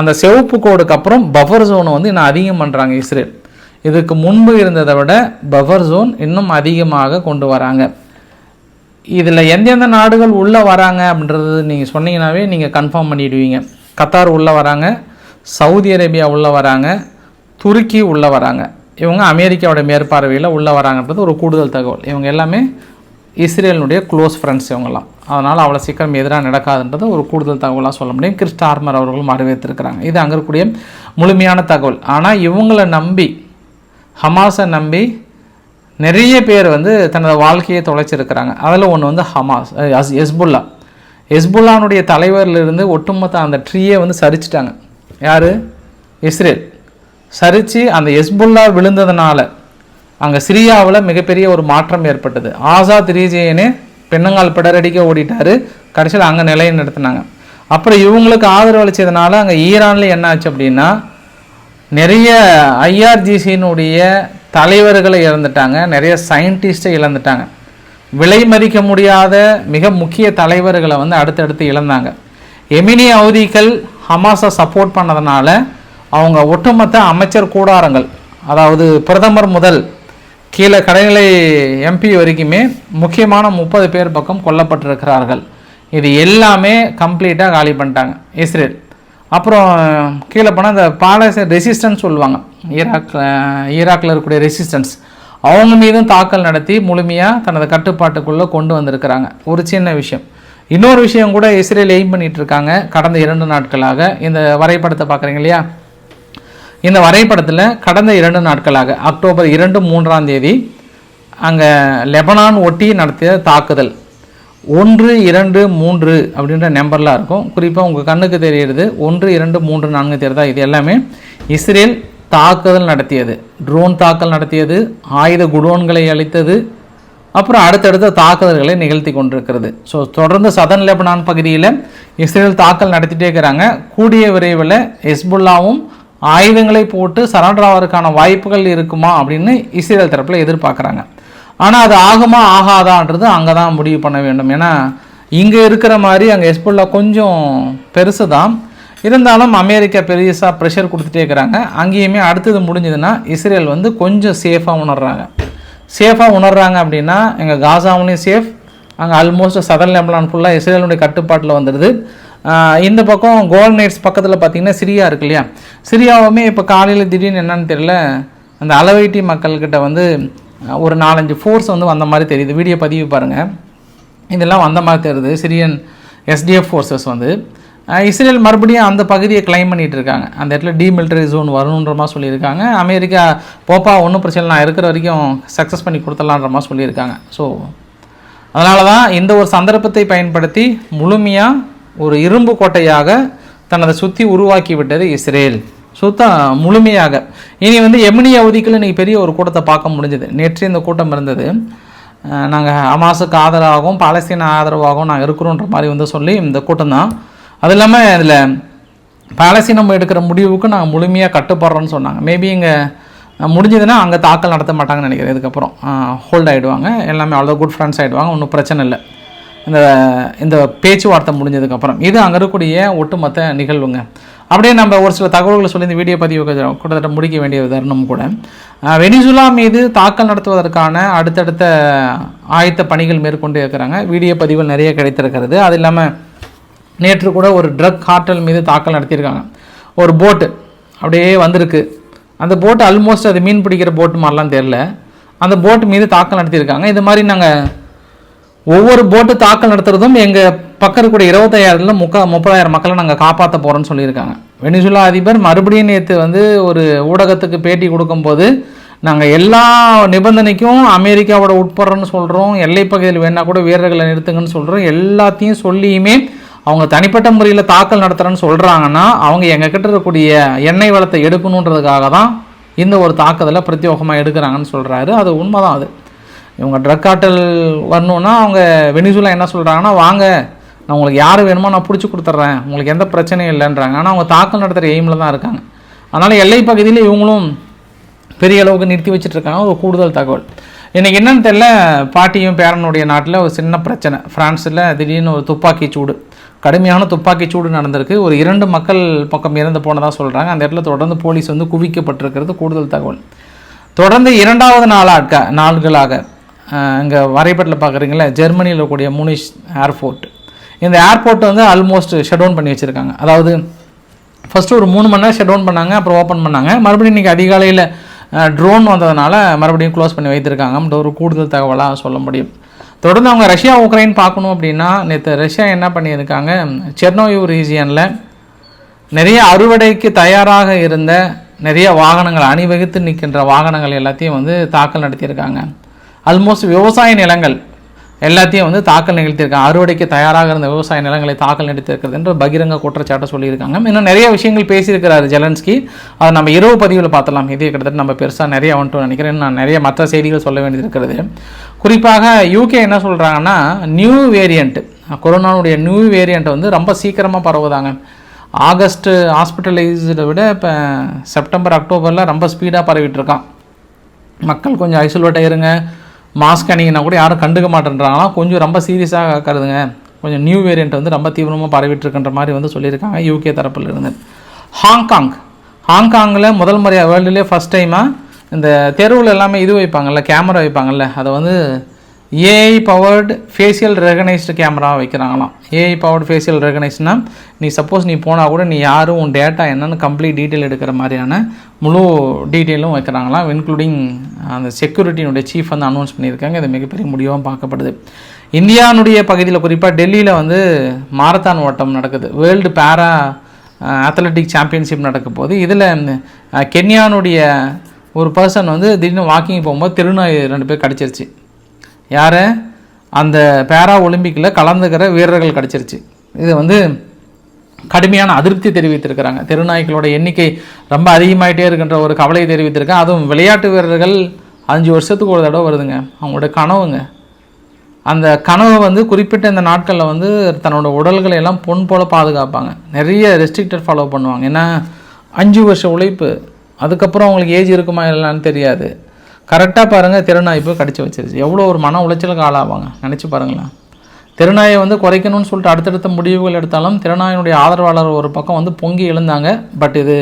அந்த சிவப்பு கோடுக்கு அப்புறம் பஃபர் ஜோனை வந்து இன்னும் அதிகம் பண்ணுறாங்க இஸ்ரேல். இதுக்கு முன்பு இருந்ததை விட பஃபர் ஜோன் இன்னும் அதிகமாக கொண்டு வராங்க. இதில் எந்தெந்த நாடுகள் உள்ளே வராங்க அப்படின்றது நீங்கள் சொன்னீங்கன்னாவே நீங்கள் கன்ஃபார்ம் பண்ணிடுவீங்க. கத்தார் உள்ளே வராங்க சவுதி அரேபியா உள்ளே வராங்க துருக்கி உள்ளே வராங்க. இவங்க அமெரிக்காவோட மேற்பார்வையில் உள்ளே வராங்கன்றது ஒரு கூடுதல் தகவல். இவங்க எல்லாமே இஸ்ரேலினுடைய க்ளோஸ் ஃப்ரெண்ட்ஸ் இவங்கெல்லாம். அதனால் அவ்வளோ சீக்கிரம் எதிராக நடக்காதுன்றது ஒரு கூடுதல் தகவலாக சொல்ல முடியும். கிறிஸ்டார்மர் அவர்களும் வரவேற்றிருக்கிறாங்க. இது அங்கே இருக்கக்கூடிய முழுமையான தகவல். ஆனால் இவங்களை நம்பி ஹமாஸை நம்பி நிறைய பேர் வந்து தனது வாழ்க்கையை தொலைச்சிருக்கிறாங்க. அதில் ஒன்று வந்து ஹமாஸ் அஸ்- எஸ்புல்லா எஸ்புல்லானுடைய தலைவர்லேருந்து ஒட்டுமொத்த அந்த ட்ரீயை வந்து சரிச்சிட்டாங்க. யார்? இஸ்ரேல். சரித்து அந்த எஸ்புல்லா விழுந்ததுனால அங்கே சிரியாவில் மிகப்பெரிய ஒரு மாற்றம் ஏற்பட்டது. ஆசாத் ரீஜியனே பெண்ணங்கால் பிடரடிக்க ஓடிட்டார். கடைசியில் அங்கே நிலையை நடத்தினாங்க அப்புறம் இவங்களுக்கு ஆதரவளிச்சதுனால அங்கே ஈரானில் என்ன ஆச்சு அப்படின்னா நிறைய ஐஆர்ஜிசியினுடைய தலைவர்களை இழந்துட்டாங்க. நிறைய சயின்டிஸ்ட்டை இழந்துட்டாங்க. விலை மதிக்க முடியாத மிக முக்கிய தலைவர்களை வந்து அடுத்தடுத்து இழந்தாங்க. எமினி அவதிகள் ஹமாஸை சப்போர்ட் பண்ணதுனால அவங்க ஒட்டுமொத்த அமைச்சர் கூடாரங்கள் அதாவது பிரதமர் முதல் கீழே கடைநிலை எம்பி வரைக்குமே முக்கியமான முப்பது பேர் பக்கம் கொல்லப்பட்டிருக்கிறார்கள். இது எல்லாமே கம்ப்ளீட்டாக காலி பண்ணிட்டாங்க. இஸ்ரேல். அப்புறம் கீழே போனால் இந்த பாலஸ்தீன் ரெசிஸ்டன்ஸ் சொல்லுவாங்க. ஈராக் ஈராக்கில் இருக்கக்கூடிய ரெசிஸ்டன்ஸ் அவங்க மீதும் தாக்கல் நடத்தி முழுமையாக தனது கட்டுப்பாட்டுக்குள்ளே கொண்டு வந்திருக்கிறாங்க. ஒரு சின்ன விஷயம். இன்னொரு விஷயம் கூட இஸ்ரேல் எய்ம் பண்ணிகிட்ருக்காங்க இருக்காங்க. கடந்த இரண்டு நாட்களாக. இந்த வரைபடத்தை பார்க்குறீங்க இல்லையா? இந்த வரைபடத்தில் கடந்த இரண்டு நாட்களாக அக்டோபர் இரண்டு மூன்றாம் தேதி அங்கே லெபனான் ஒட்டி நடத்திய தாக்குதல். ஒன்று இரண்டு மூன்று அப்படின்ற நம்பர்லாம் இருக்கும். குறிப்பாக உங்கள் கண்ணுக்கு தெரிகிறது ஒன்று இரண்டு மூன்று நான்கு தெரியுதா இது எல்லாமே இஸ்ரேல் தாக்குதல் நடத்தியது. ட்ரோன் தாக்கல் நடத்தியது. ஆயுத குடோன்களை அளித்தது அப்புறம் அடுத்தடுத்த தாக்குதல்களை நிகழ்த்தி கொண்டிருக்கிறது. ஸோ தொடர்ந்து சதன் லெபனான் பகுதியில் இஸ்ரேல் தாக்கல் நடத்திட்டே இருக்கிறாங்க. கூடிய விரைவில் ஹெஸ்புல்லாவும் ஆயுதங்களை போட்டு சரண்டர் ஆவதற்கான வாய்ப்புகள் இருக்குமா அப்படின்னு இஸ்ரேல் தரப்பில் எதிர்பார்க்குறாங்க. ஆனால் அது ஆகுமா ஆகாதான்றது அங்கே தான் முடிவு பண்ண வேண்டும். ஏன்னா இங்கே இருக்கிற மாதிரி அங்கே ஹெஸ்புல்லா கொஞ்சம் பெருசு தான் இருந்தாலும் அமெரிக்கா பெருசாக ப்ரெஷர் கொடுத்துட்டே இருக்கிறாங்க. அங்கேயுமே அடுத்தது முடிஞ்சதுன்னா இஸ்ரேல் வந்து கொஞ்சம் சேஃபாக உணர்றாங்க. சேஃபாக உணர்றாங்க அப்படின்னா எங்கள் காசாவிலையும் சேஃப் அங்கே ஆல்மோஸ்ட் சதன் லெபனான் ஃபுல்லாக இஸ்ரேலுடைய கட்டுப்பாட்டில் வந்துடுது. இந்த பக்கம் கோல்ட் நைட்ஸ் பக்கத்தில் பார்த்தீங்கன்னா சிரியா இருக்கு இல்லையா? சிரியாவுமே இப்போ காலையில் திடீர்னு என்னன்னு தெரியல அந்த அளவைட்டி மக்கள்கிட்ட வந்து ஒரு நாலஞ்சு ஃபோர்ஸ் வந்து வந்த மாதிரி தெரியுது. வீடியோ பதிவு பாருங்கள் இதெல்லாம் வந்த மாதிரி தெரியுது. சிரியன் எஸ்டிஎஃப் ஃபோர்ஸஸ் வந்து. இஸ்ரேல் மறுபடியும் அந்த பகுதியை கிளைம் பண்ணிகிட்டு இருக்காங்க. அந்த இடத்துல டிமிலிட்டரி ஜோன் வரணுன்ற மாதிரி சொல்லியிருக்காங்க. அமெரிக்கா போப்பா ஒன்றும் பிரச்சனை இல்லை, நான் இருக்கிற வரைக்கும் சக்ஸஸ் பண்ணி கொடுத்துடலான்ற மாதிரி சொல்லியிருக்காங்க. ஸோ அதனால தான் இந்த ஒரு சந்தர்ப்பத்தை பயன்படுத்தி முழுமையாக ஒரு இரும்பு கோட்டையாக தனதை சுற்றி உருவாக்கி விட்டது இஸ்ரேல். சுத்தம் முழுமையாக. இனி வந்து எமினி அவதிக்குள்ள இன்னைக்கு பெரிய ஒரு கூட்டத்தை பார்க்க முடிஞ்சது. நேற்று இந்த கூட்டம் இருந்தது. நாங்கள் ஹமாஸுக்கு ஆதரவாகவும் பாலஸ்தீன ஆதரவாகவும் நாங்கள் இருக்கிறோன்ற மாதிரி வந்து சொல்லி இந்த கூட்டம் தான். அது இல்லாமல் இதில் பாலஸ்தீனம் எடுக்கிற முடிவுக்கு நாங்கள் முழுமையாக கட்டுப்படுறோன்னு சொன்னாங்க. மேபி இங்கே முடிஞ்சதுன்னா அங்கே தாக்கல் நடத்த மாட்டாங்கன்னு நினைக்கிறேன். இதுக்கப்புறம் ஹோல்ட் ஆகிடுவாங்க எல்லாமே அவ்வளோ குட் ஃப்ரெண்ட்ஸ் ஆகிடுவாங்க ஒன்றும் பிரச்சனை இல்லை. இந்த இந்த பேச்சுவார்த்தை முடிஞ்சதுக்கப்புறம் இது அங்கே இருக்கக்கூடிய ஒட்டுமொத்த நிகழ்வுங்க. அப்படியே நம்ம ஒரு சில தகவல்களை சொல்லி இந்த வீடியோ பதிவு கிட்டத்தட்ட முடிக்க வேண்டிய தருணம் கூட. வெனிசுலா மீது தாக்கல் நடத்துவதற்கான அடுத்தடுத்த ஆயத்த பணிகள் மேற்கொண்டு இருக்கிறாங்க. வீடியோ பதிவுகள் நிறைய கிடைத்திருக்கிறது. அது இல்லாமல் நேற்று கூட ஒரு ட்ரக் கார்ட்டல் மீது தாக்கல் நடத்தியிருக்காங்க. ஒரு போட்டு அப்படியே வந்திருக்கு. அந்த போட்டு ஆல்மோஸ்ட் அது மீன் பிடிக்கிற போட்டு மாதிரிலாம் தெரில அந்த போட்டு மீது தாக்கல் நடத்தியிருக்காங்க. இது மாதிரி நாங்கள் ஒவ்வொரு போட்டு தாக்கல் நடத்துகிறதும் எங்கள் பக்கம் இருக்கக்கூடிய இருபத்தையாயிரத்தில் முக்கா முப்பதாயிரம் மக்களை நாங்கள் காப்பாற்ற போகிறோம்னு சொல்லியிருக்காங்க. வெனிசுலா அதிபர் மறுபடியும் நேற்று வந்து ஒரு ஊடகத்துக்கு பேட்டி கொடுக்கும்போது நாங்கள் எல்லா நிபந்தனைக்கும் அமெரிக்காவோட உட்படுறோன்னு சொல்கிறோம் எல்லை பகுதியில் வேணால் கூட வீரர்களை நிறுத்துங்கன்னு சொல்கிறோம் எல்லாத்தையும் சொல்லியுமே அவங்க தனிப்பட்ட முறையில் தாக்கல் நடத்துகிறேன்னு சொல்கிறாங்கன்னா அவங்க எங்ககிட்ட இருக்கக்கூடிய எண்ணெய் வளத்தை எடுக்கணுன்றதுக்காக தான் இந்த ஒரு தாக்குதலை பிரத்யோகமாக எடுக்கிறாங்கன்னு சொல்கிறாரு அது உண்மைதான் அது. இவங்க ட்ரக் காட்டல் வரணுன்னா அவங்க வெனிசுலா என்ன சொல்கிறாங்கன்னா வாங்க நான் உங்களுக்கு யார் வேணுமோ நான் பிடிச்சி கொடுத்துட்றேன். உங்களுக்கு எந்த பிரச்சனையும் இல்லைன்றாங்க. ஆனால் அவங்க தாக்கல் நடத்துகிற எய்மில் தான் இருக்காங்க. அதனால் எல்லை பகுதியில் இவங்களும் பெரிய அளவுக்கு நிறுத்தி வச்சுட்ருக்காங்க. ஒரு கூடுதல் தகவல். இன்றைக்கி என்னன்னு தெரியல பாட்டியும் பேரனுடைய நாட்டில் ஒரு சின்ன பிரச்சனை. ஃப்ரான்ஸில் திடீர்னு ஒரு துப்பாக்கி சூடு. கடுமையான துப்பாக்கி சூடு நடந்திருக்கு. ஒரு இரண்டு மக்கள் பக்கம் இறந்து போனதாக சொல்கிறாங்க அந்த இடத்துல தொடர்ந்து போலீஸ் வந்து குவிக்கப்பட்டிருக்கிறது கூடுதல் தகவல். தொடர்ந்து இரண்டாவது நாளாக நாள்களாக இங்கே வரைபடத்தில் பார்க்குறீங்களா ஜெர்மனியில் இருக்கக்கூடிய முனிஷ் ஏர்போர்ட். இந்த ஏர்போர்ட் வந்து ஆல்மோஸ்ட் ஷட் டவுன் பண்ணி வச்சுருக்காங்க. அதாவது ஃபஸ்ட்டு ஒரு மூணு மணி நேரம் ஷட் டவுன் பண்ணாங்க அப்புறம் ஓப்பன் பண்ணாங்க. மறுபடியும் இன்றைக்கி அதிகாலையில் ட்ரோன் வந்ததுனால மறுபடியும் க்ளோஸ் பண்ணி வைத்திருக்காங்கன்ற ஒரு கூடுதல் தகவலாக சொல்ல முடியும். தொடர்ந்து அவங்க ரஷ்யா உக்ரைன் பார்க்கணும் அப்படின்னா நேற்று ரஷ்யா என்ன பண்ணியிருக்காங்க? செர்னோயூ ரீஜியனில் நிறைய அறுவடைக்கு தயாராக இருந்த நிறைய வாகனங்கள் அணிவகுத்து நிற்கின்ற வாகனங்கள் எல்லாத்தையும் வந்து தாக்கல் நடத்தியிருக்காங்க. ஆல்மோஸ்ட் விவசாய நிலங்கள் எல்லாத்தையும் வந்து தாக்கல் நிகழ்த்தியிருக்காங்க. அறுவடைக்கு தயாராக இருந்த விவசாய நிலங்களை தாக்கல் நிகழ்த்தியிருக்கிறது என்று பகிரங்க குற்றச்சாட்டை சொல்லியிருக்காங்க. இன்னும் நிறைய விஷயங்கள் பேசியிருக்கிறார் ஜெலன்ஸ்கி. அதை நம்ம இரவு பதிவில் பார்த்தலாம் இதே கிட்டத்தட்ட நம்ம பெருசாக நிறைய வந்துட்டு நினைக்கிறேன். நான் நிறைய மற்ற செய்திகள் சொல்ல வேண்டியிருக்கிறது குறிப்பாக யூகே என்ன சொல்கிறாங்கன்னா நியூ வேரியண்ட் கொரோனாவுடைய நியூ வேரியண்ட் வந்து ரொம்ப சீக்கிரமாக பரவுதாங்க. ஆகஸ்ட்டு ஹாஸ்பிட்டலைஸ்டை விட இப்போ செப்டம்பர் அக்டோபரில் ரொம்ப ஸ்பீடாக பரவிட்டுருக்கான் மக்கள் கொஞ்சம் ஐசோலேட்டாக இருங்க. மாஸ்க் அணிங்கன்னா கூட யாரும் கண்டுக்க மாட்டேன்றாங்களாம் கொஞ்சம் ரொம்ப சீரியஸாக கருதுங்க. கொஞ்சம் நியூ வேரியண்ட் வந்து ரொம்ப தீவிரமாக பரவிட்டுருக்கின்ற மாதிரி வந்து சொல்லியிருக்காங்க யூகே தரப்புல இருந்து ஹாங்காங் ஹாங்காங்கில் முதல் முறையாக வேர்ல்டுலேயே ஃபஸ்ட் டைமாக இந்த தெருவில் எல்லாமே இது வைப்பாங்கல்ல கேமரா வைப்பாங்கல்ல. அதை வந்து AI powered facial recognised camera வைக்கிறாங்களாம். AI powered facial ரெகனைஸ்னால் நீ சப்போஸ் நீ போனால் கூட நீ யாரும் உன் டேட்டா என்னென்னு கம்ப்ளீட் டீட்டெயில் எடுக்கிற மாதிரியான முழு டீட்டெயிலும் வைக்கிறாங்களாம். இன்க்ளூடிங் அந்த செக்யூரிட்டியினுடைய சீஃப் வந்து அனௌன்ஸ் பண்ணியிருக்காங்க. இது மிகப்பெரிய முடிவாகவும் பார்க்கப்படுது. இந்தியானுடைய பகுதியில் குறிப்பாக டெல்லியில் வந்து மாரத்தான் ஓட்டம் நடக்குது. வேர்ல்டு பேரா அத்லட்டிக் சாம்பியன்ஷிப் நடக்க போது இதில் கென்யானுடைய ஒரு பர்சன் வந்து திடீர்னு வாக்கிங் போகும்போது திருநாய் ரெண்டு பேர் கிடச்சிருச்சு. யார்? அந்த பேரா ஒலிம்பிக்கில் கலந்துக்கிற வீரர்கள் கிடச்சிருச்சு. இது வந்து கடுமையான அதிருப்தி தெரிவித்திருக்கிறாங்க. தெருநாய்களோட எண்ணிக்கை ரொம்ப அதிகமாயிட்டே இருக்கின்ற ஒரு கவலையை தெரிவித்திருக்கேன். அதுவும் விளையாட்டு வீரர்கள் அஞ்சு வருஷத்துக்கு ஒரு தடவை வருதுங்க. அவங்களோட கனவுங்க. அந்த கனவை வந்து குறிப்பிட்ட இந்த நாட்களில் வந்து தன்னோட உடல்களை எல்லாம் பொன் போல் பாதுகாப்பாங்க. நிறைய ரெஸ்ட்ரிக்டட் ஃபாலோ பண்ணுவாங்க. ஏன்னா அஞ்சு வருஷம் உழைப்பு. அதுக்கப்புறம் அவங்களுக்கு ஏஜ் இருக்குமா இல்லைன்னு தெரியாது. கரெக்டாக பாருங்கள் திருநாய் கடிச்சு வச்சிருச்சு. எவ்வளோ ஒரு மன உளைச்சலுக்கு ஆளாவாங்க? நினச்சி பாருங்களேன். திருநாயை வந்து குறைக்கணும்னு சொல்லிட்டு அடுத்தடுத்த முடிவுகள் எடுத்தாலும் திருநாயினுடைய ஆதரவாளர் ஒரு பக்கம் வந்து பொங்கி எழுந்தாங்க. பட் இது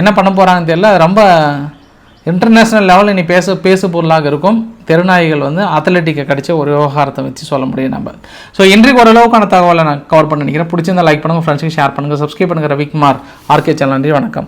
என்ன பண்ண போகிறாங்கன்னு தெரியல. ரொம்ப இன்டர்நேஷ்னல் லெவலில் இனி பேச பேசு பொருளாக இருக்கும். தெருநாய்கள் வந்து அத்லெட்டிக்கை கடிச்ச ஒரு விவகாரத்தை வச்சு சொல்ல முடியும் நம்ம. ஸோ இன்றைக்கு ஓரளவுக்கான தகவலை நான் கவர் பண்ண நினைக்கிறேன். பிடிச்சிருந்தா லைக் பண்ணுங்கள் ஃப்ரெண்ட்ஸுக்கு ஷேர் பண்ணுங்கள் சப்ஸ்கிரைப் பண்ணுங்கள் ரவிக்குமார் ஆர்கே சேனல் நன்றி வணக்கம்.